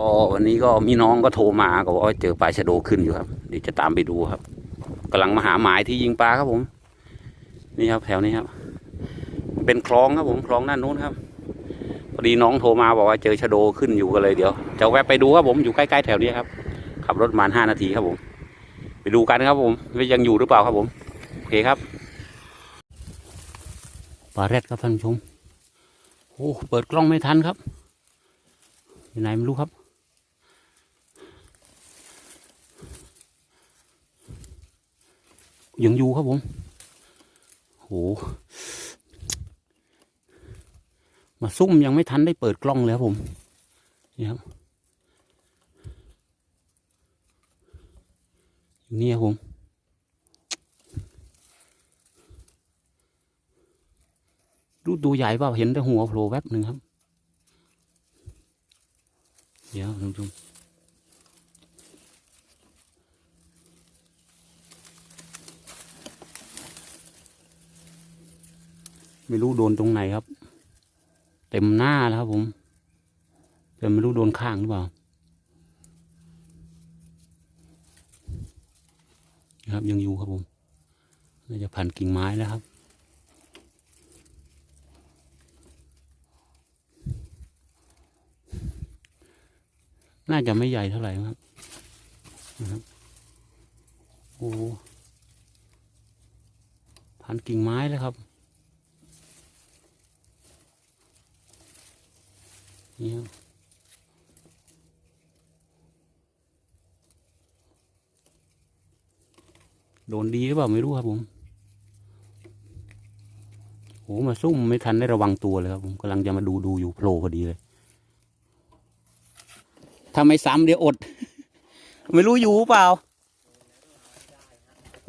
ก็วันนี้ก็มีน้องก็โทรมาก็บอกว่าเจอปลาชะโดขึ้นอยู่ครับเดี๋ยวจะตามไปดูครับกำลังมาหาหมายที่ยิงปลาครับผม นี่ครับแถวนี้ครับ เป็นคลองครับผมคลองด้านนู้นครับพอดีน้องโทรมาบอกว่าเจอชะโดขึ้นอยู่กันเลยเดี๋ยวจะแวะไปดูครับผมอยู่ใกล้ๆแถวนี้ครับ ขับรถมาห้านาทีครับผม ไปดูกันครับผมว่ายังอยู่หรือเปล่าครับผมโอเคครับปลาแรดครับท่านผู้ชมโอ้เปิดกล้องไม่ทันครับอยู่ไหนไม่รู้ครับ ยังอยู่ครับผมโหมาซุ่มยังไม่ทันได้เปิดกล้องเลยครับผมนี่ครับอยู่นี่ครับผมดูตัวใหญ่เปล่าเห็นแต่หัวโผล่แวบหนึ่งครับ เดี๋ยวท่านผู้ ไม่รู้โดนตรงไหนครับ เต็มหน้าแล้วครับผมแต่ไม่รู้โดนข้างหรือเปล่านะครับยังอยู่ครับผมน่าจะพันกิ่งไม้แล้วครับน่าจะไม่ใหญ่เท่าไหร่ครับนะครับโอ้พันกิ่งไม้แล้วครับ นี่ครับโดนดีหรือเปล่าไม่รู้ครับผมโอ้มาซุ่มไม่ทันได้ระวังตัวเลยครับผมกำลังจะมาดูดูอยู่โผล่พอดีเลยถ้าไมซ้ำเดี๋ยวอด ไม่รู้อยู่เปล่า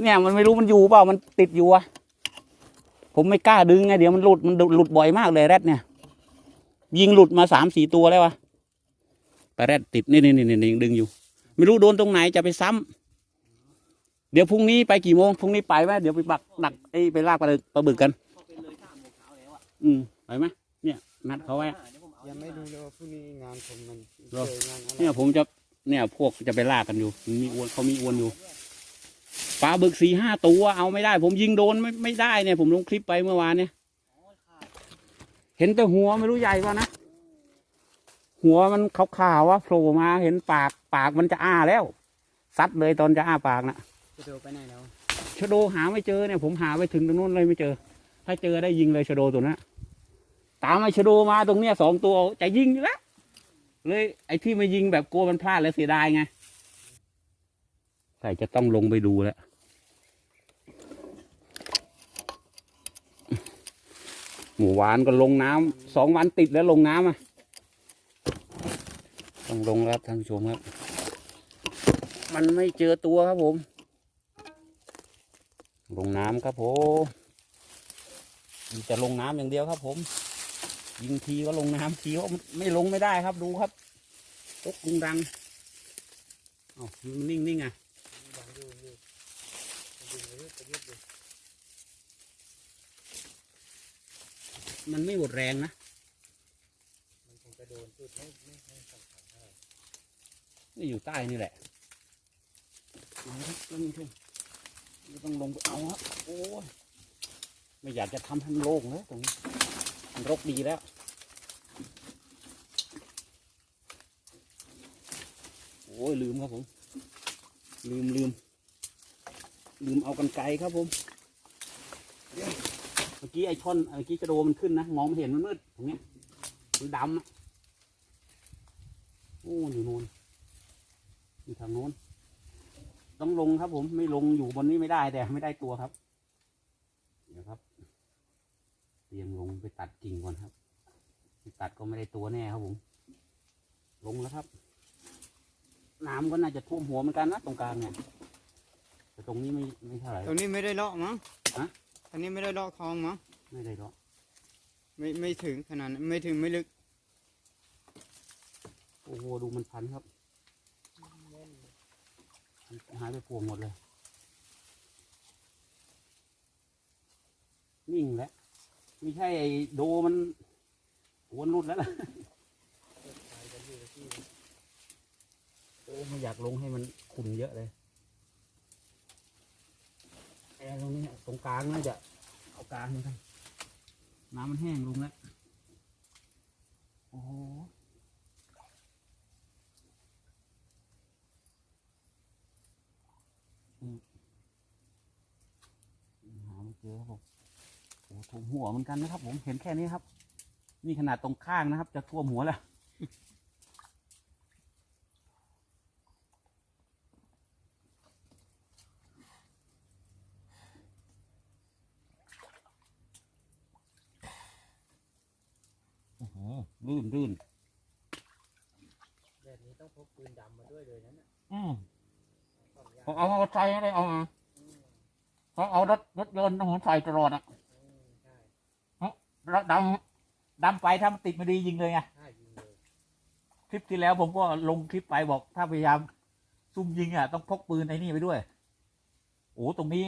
เนี่ยมันไม่รู้มันอยู่เปล่ามันติดอยู่อะผมไม่กล้าดึงไงเดี๋ยวมันหลุดมันหลุดบ่อยมากเลยแรดเนี่ย ยิงหลุดมาสามสี่ตัวแล้ววะแต่แรดติดนี่นี่นี่นี่ดึงอยู่ ไม่รู้โดนตรงไหนจะไปซ้ำเดี๋ยวพรุ่งนี้ไปกี่โมงพรุ่งนี้ไปไหมเดี๋ยวไปปักดักไอ้ไปลากปลาปลาบึกกันอืมไปไหมเนี่ยนัดเขาไว้ยังไม่ดูเลยว่าพรุ่งนี้งานผมมันเหรอเจองานอะไรเนี่ยผมจะเนี่ยพวกจะไปลากกันอยู่มันมีอวนเขามีอวนอยู่ปลาบึกสี่ห้าตัวเอาไม่ได้ ผมยิงโดนไม่ไม่ได้เนี่ยผมลงคลิปไปเมื่อวานเนี่ย เห็นแต่หัวไม่รู้ใหญ่ป่ะนะ หัวมันขาวๆวะโผล่มาเห็นปากปากมันจะอ้าแล้วซัดเลยตอนจะอ้าปากนะจะดูไปไหนแล้วชะโดหาไม่เจอเนี่ย ผมหาไปถึงตรงนู้นเลยไม่เจอ ถ้าเจอได้ยิงเลยชะโดตัวนั้นตามไอ้ชะโดมาตรงเนี้ยสองตัวจะยิงอยู่แล้วเลยไอ้ที่มายิงแบบกลัวมันพลาดแล้วเสียดายไงใส่จะต้องลงไปดูแล้ว หมูหวานก็ลงน้ำสองวันติดแล้วลงน้ำอะต้องลงครับท่านผู้ชมครับ มันไม่เจอตัวครับผม ลงน้ำครับผมจะลงน้ำอย่างเดียวครับผม ยิงทีก็ลงน้ำทีก็ไม่ลงไม่ได้ครับดูครับตกดุงดังอ้ามันนิ่งนิ่งๆอะ บังดูอยู่ดึงไปเรื่อยไปเรื่อยเลย มันไม่หมดแรงนะ มันคงจะโดนจุดไม่ไม่ไม่สำคัญเท่าไหร่นี่อยู่ใต้นี่แหละเอาครับท่านผู้ชมไม่ต้องลงไปเอาครับโอ้ยไม่อยากจะทำให้มันโล่งเลยตรงนี้ มันรกดีแล้ว โอ้ยลืมครับผม ลืมลืมลืมเอากันไกลครับผม มื่อกี้ไอ้ช่อนเมื่อกี้กระโดมันขึ้นนะมองไม่เห็นมันมืดตรงเนี้ยมันดำอะโอ้อยู่โน่นอยู่ทางโน้น ต้องลงครับ ผมไม่ลงอยู่บนนี้ไม่ได้แต่ไม่ได้ตัวครับเดี๋ยวครับเตรียมลงไปตัดกิ่งก่อนครับไปตัดก็ไม่ได้ตัวแน่ครับผม ลงแล้วครับ น้ำก็น่าจะท่วมหัวเหมือนกันนะตรงกลางเนี่ยแต่ตรงนี้ไม่ไม่เท่าไหร่ตรงนี้ไม่ได้เลาะมั้งฮะ อันนี้ไม่ได้เลาะคลองมั้งไม่ได้หรอกไม่ไม่ถึงขนาดนั้นไม่ถึงไม่ลึกโอ้โหดูมันพันครับมันหายไปพวงหมดเลย นิ่งแล้วไม่ใช่ไอ้โดมันวนรุดแล้วล่ะไม่อยากลงให้มันขุ่นเยอะเลย แอร์ตรงนี้ตรงกลางน่าจะเอากลางเหมือนกันน้ำมันแห้งลงแล้วโอ้โหหาไม่เจอครับผมโอ้ถูกหัวเหมือนกันนะครับ ผมเห็นแค่นี้ครับ นี่ขนาดตรงข้างนะครับ จะท่วมหัวแล้ว โอ้โห ลื่นลื่นแบบนี้ต้องพกปืนดำมาด้วยเลยนั่นน่ะอืมความยากผมเอามอเตอร์ไซค์อะไรเอามาอืมเขาเอารถรถยนต์ผมใส่ตลอดอะอืมใช่แล้วดำดำไปถ้ามันติดไม่ดียิงเลยไงใช่ยิงเลยคลิปที่แล้วผมก็ลงคลิปไปบอกถ้าพยายามซุ่มยิงอะต้องพกปืนไอ้นี่ไปด้วยโอ้ตรงนี้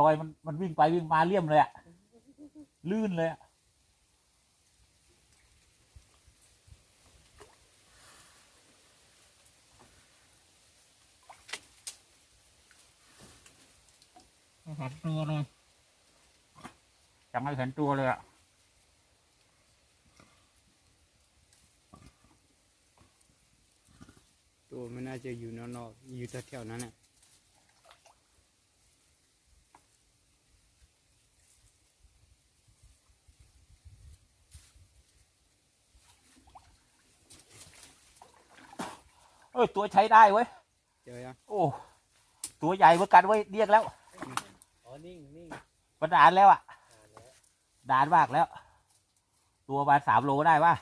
รอยมันมันวิ่งไปวิ่งมาเลี่ยมเลยอะลื่นเลยอะ เห็นตัวเลยยังไม่เห็นตัวเลยอะตัวมันน่าจะอยู่นอกๆอยู่แถวๆนั้นน่ะเออตัวใช้ได้เว้ย เจอยังโอ้ ตัวใหญ่เหมือนกันเว้ยเรียกแล้ว อ๋อนิ่งนิ่งประดานแล้วอะอ่านแล้วดานมากแล้ว ตัวประมาณสามโลได้ป่ะ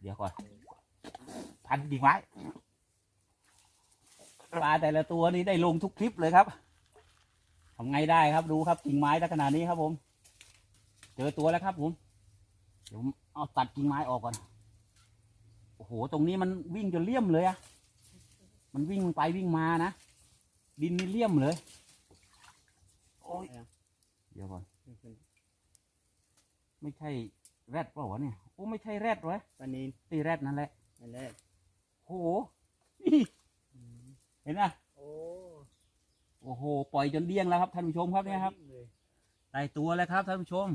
เดี๋ยวก่อน พันกิ่งไม้ปลาแต่ละตัวนี้ได้ลงทุกคลิปเลยครับทำไงได้ครับดูครับกิ่งไม้ลักษณะนี้ครับ ผม เจอตัวแล้วครับ ผมเดี๋ยวผมเอาตัดกิ่งไม้ออกก่อนโอ้โหตรงนี้มันวิ่งจนเลี่ยมเลยอะมันวิ่งไปวิ่งมานะดินนี่เลี่ยมเลย โอ้ยเดี๋ยวก่อน ไม่ใช่แรดเปล่าวะเนี่ยโอ้ไม่ใช่แรดเว้ยปลานินตีแรดนั่นแหละนั่นแหละโอ้โหนี่เห็นไหมโอ้โอ้โหปล่อยจนเดี้ยงแล้วครับท่านผู้ชมครับเนี่ยครับงเลยได้ตัวแล้วครับท่านผู้ชม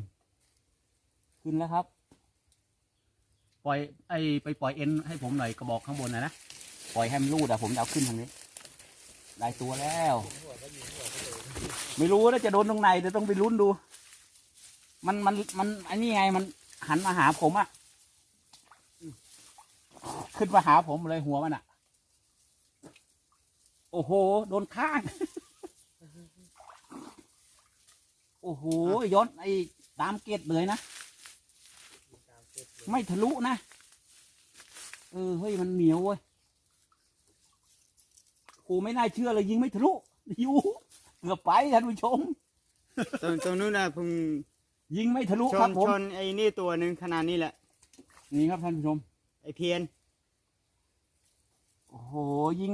ขึ้นแล้วครับ ปล่อยไอไปปล่อยเอ็นให้ผมหน่อยกระบอกข้างบนนะนะปล่อยให้มันรูดอะผมจะเอาขึ้นทางนี้ได้ตัวแล้วยิงหัวก็ยิงหัวก็เลยไม่รู้นะจะโดนตรงไหนแต่ต้องไปลุ้นดู มันมันมันไอ้นี่ไงมันหันมาหาผมอะขึ้นมาหาผมเลยหัวมันอะโอ้โห โดนข้าง โอ้โหย้อนไอ้ตามเกตเลยนะ ไม่ทะลุนะ เออ เฮ้ย มันเหนียวเว้ยโอ้ไม่น่าเชื่อเลยยิงไม่ทะลุยูเกือบไปท่านผู้ชมตรงตรงนู้นนะพง ยิงไม่ทะลุชครันบผม ชนไอ้นี่ตัวหนึ่งขนาดนี้แหละ นี่ครับท่านผู้ชม ไอ้เพียน โอ้โห ยิง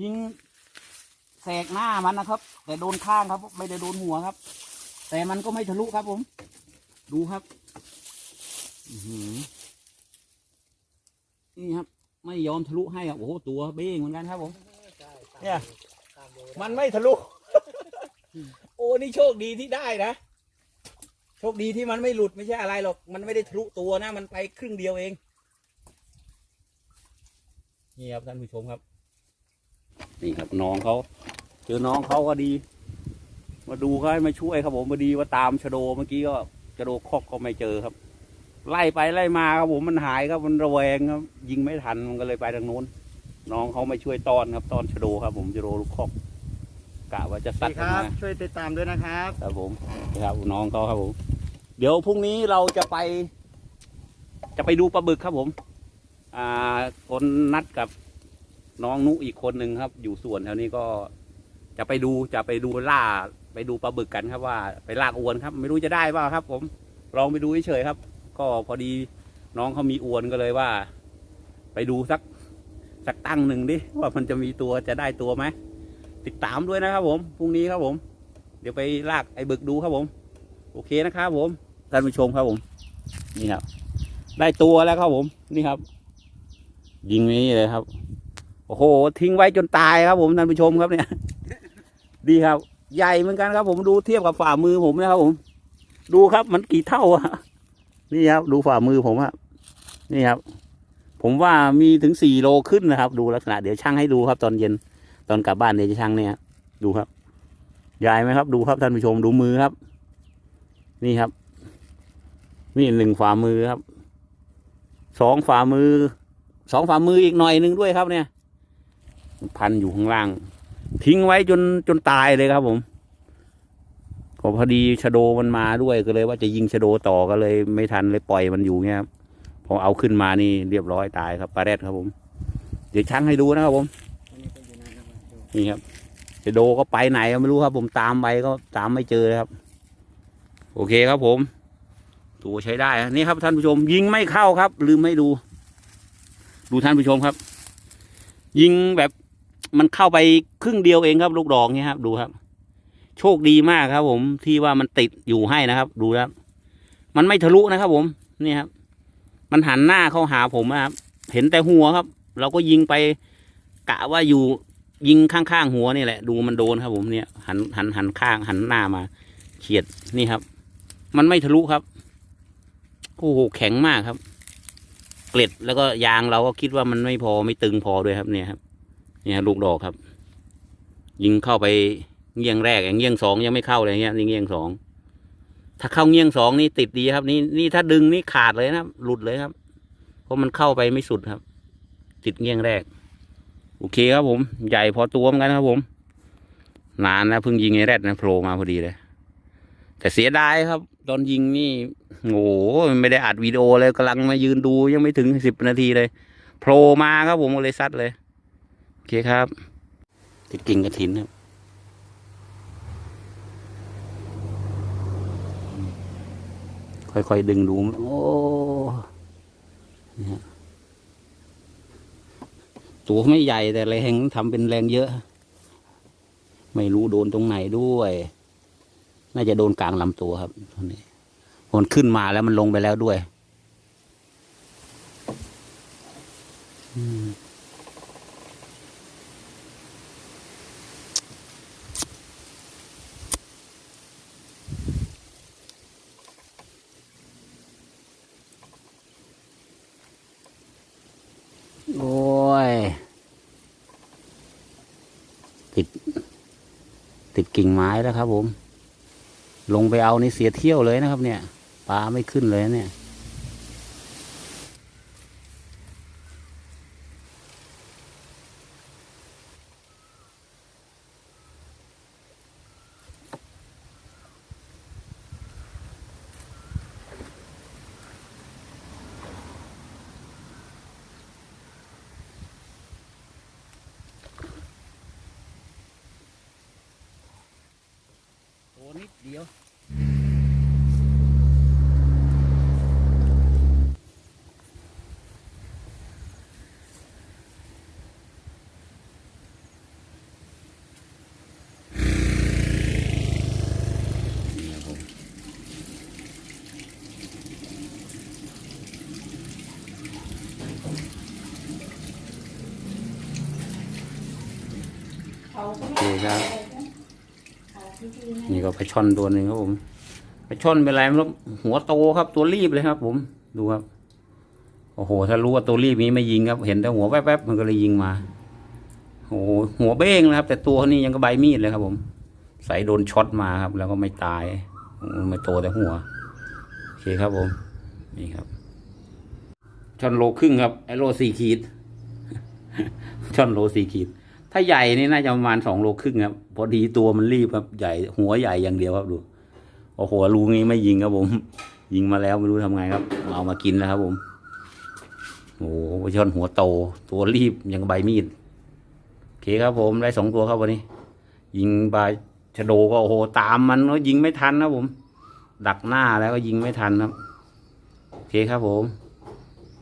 ยิงแสกหน้ามันนะครับ แต่โดนข้างครับ ไม่ได้โดนหัวครับ แต่มันก็ไม่ทะลุครับผม ดูครับ อื้อหือนี่ครับ ไม่ยอมทะลุให้อะโอ้โหตัวเบ้งเหมือนกันครับผมใช่เนี่ยตามโลมันไม่ทะลุ โอ้ นี่โชคดีที่ได้นะ โชคดีที่มันไม่หลุดไม่ใช่อะไรหรอก มันไม่ได้ทะลุตัวนะ มันไปครึ่งเดียวเอง นี่ครับท่านผู้ชมครับ นี่ครับน้องเขาเจอน้องเขาก็ดี มาดูเขาให้มาช่วยครับผมพอดีว่าตามชะโดเมื่อกี้ก็ชะโดคอกก็ไม่เจอครับ ไล่ไปไล่มาครับผมมันหายครับมันระแวงครับ ยิงไม่ทันมันก็เลยไปทางโน้น น้องเขาไม่ช่วยต้อนครับต้อนชะโดครับ ผมชะโดลูกคอก กะว่าจะสซัวัดสดีอคอกรับมาช่วยติดตามด้วยนะครับ ครับผมครับน้องเขาครับผมเดี๋ยวพรุ่งนี้เราจะไป จะไปดูปลาบึกครับผม อ่าคนนัดกับน้องนุอีกคนหนึ่งครับ อยู่ส่วนแถวนี้ก็จะไปดูจะไปดูล่า ไปดูปลาบึกกันครับว่าไปลากอวนครับ ไม่รู้จะได้เปล่าครับ ผมลองไปดูเฉยๆครับ ก็พอดีน้องเขามีอวนก็เลยว่า ไปดูสักสักตั้งหนึ่งดิว่ามันจะมีตัวจะได้ตัวไหม ติดตามด้วยนะครับผมพรุ่งนี้ครับผม เดี๋ยวไปลากไอ้บึกดูครับผม โอเคนะครับผมท่านผู้ชมครับผม นี่ครับ ได้ตัวแล้วครับผมนี่ครับ ยิงนี้เลยครับ โอ้โห ทิ้งไว้จนตายครับผมท่านผู้ชมครับเนี่ย ดีครับ ใหญ่เหมือนกันครับผมดูเทียบกับฝ่ามือผมนะครับผม ดูครับมันกี่เท่าอะนี่ครับ ดูฝ่ามือผมอะนี่ครับ ผมว่ามีถึงสี่โลขึ้นนะครับ ดูลักษณะเดี๋ยวช่างให้ดูครับตอนเย็น ตอนกลับบ้านเดี๋ยวจะช่างเนี่ยดูครับใหญ่ไหมครับ ดูครับท่านผู้ชมดูมือครับ นี่ครับ นี่หนึ่งฝ่ามือครับสองฝ่ามือสองฝ่ามืออีกหน่อยหนึ่งด้วยครับเนี่ย พันอยู่ข้างล่าง ทิ้งไว้จนจนตายเลยครับผมก็พอดีชะโดมันมาด้วยก็เลยว่าจะยิงชะโดต่อก็เลย ไม่ทันเลยปล่อยมันอยู่เงี้ยครับพอเอาขึ้นมานี่เรียบร้อยตายครับปลาแรดครับผม เดี๋ยวช่างให้ดูนะครับผม นี่ครับชะโดก็ไปไหนก็ไม่รู้ครับ ผมตามไปก็ตามไม่เจอเลยครับ โอเคครับผม ตัวใช้ได้นี่ครับท่านผู้ชม ยิงไม่เข้าครับ ลืมไม่ดู ดูท่านผู้ชมครับ ยิงแบบมันเข้าไปครึ่งเดียวเองครับ ลูกดอกเนี่ยครับ ดูครับ โชคดีมากครับ ผมที่ว่ามันติดอยู่ให้นะครับ ดูครับ มันไม่ทะลุนะครับ ผมนี่ครับ มันหันหน้าเข้าหาผมนะครับ เห็นแต่หัวครับ เราก็ยิงไปกะว่าอยู่ ยิงข้างๆหัวนี่แหละ ดูมันโดนครับ ผมเนี่ย หันหันหันข้างหันหน้ามาเฉียดนี่ครับ มันไม่ทะลุครับโอ้โหแข็งมากครับ เกล็ดแล้วก็ยางเราก็คิดว่ามันไม่พอไม่ตึงพอด้วยครับ เนี่ยครับ เนี่ยลูกดอกครับ ยิงเข้าไปเงี้ยงแรกอย่างเงี้ยงสองยังไม่เข้าเลยเนี่ยนี่เงี้ยงสองถ้าเข้าเงี้ยงสองนี่ติดดีครับ นี่นี่ถ้าดึงนี่ขาดเลยนะหลุดเลยครับ เพราะมันเข้าไปไม่สุดครับ ติดเงี้ยงแรก โอเคครับผม ใหญ่พอตัวเหมือนกันครับผมนานนะเพิ่งยิงไอ้แรดนะโผล่มาพอดีเลย แต่เสียดายครับ ตอนยิงนี่โอ้โหไม่ได้อัดวิดีโอเลยกำลังมายืนดูยังไม่ถึงสิบนาทีเลยโผล่มาครับผมเลยซัดเลยโอเคครับ ติดกิ่งกระถินครับค่อยๆดึงดูโอ้เนี่ย ตัวไม่ใหญ่แต่แรงทำเป็นแรงเยอะ ไม่รู้โดนตรงไหนด้วย น่าจะโดนกลางลำตัวครับตอนนี้มันขึ้นมาแล้วมันลงไปแล้วด้วย อืมโอ้ย ติด ติด กิ่งไม้แล้วครับผม ลงไปเอานี่เสียเที่ยวเลยนะครับ เนี่ย ปลาไม่ขึ้นเลยเนี่ย โอ้นิดเดียว นี่ครับผม เขาก็ โอ ไม่ เคครับ เขาที่ดี นี่ก็ปลาช่อนตัวหนึ่งครับผมปลาช่อนเป็นไรไม่รู้หัวโตครับตัวรีบเลยครับ ผม ดูครับ โอ้โห ถ้ารู้ว่าตัวรีบนี้ไม่ยิงครับ เห็นแต่หัวแป๊บๆมันก็เลยยิงมาโอ้โหหัวเบ้งนะครับ แต่ตัวนี้ยังก็ใบมีดเลยครับ ผม ใส่โดนช็อตมาครับ แล้วก็ไม่ตายไม่โตแต่หัวโอเคครับผม นี่ครับช่อนโลครึ่งครับไอโลสี่ขีดช่อนโลสี่ขีด ถ้าใหญ่นี่น่าจะประมาณสองโลครึ่งครับ พอดีตัวมันรีบครับ ใหญ่หัวใหญ่อย่างเดียวครับดู โอ้โหรูงี้ไม่ยิงครับผม ยิงมาแล้วไม่รู้ทำไงครับ เอามากินแล้วครับผม โอ้โหชนหัวโต ตัวรีบอย่างใบมีดโอเคครับผมได้สองตัวครับวันนี้ ยิงปลาชะโดก็โอ้โหตามมันก็ยิงไม่ทันครับผม ดักหน้าแล้วก็ยิงไม่ทันครับ โอเคครับผม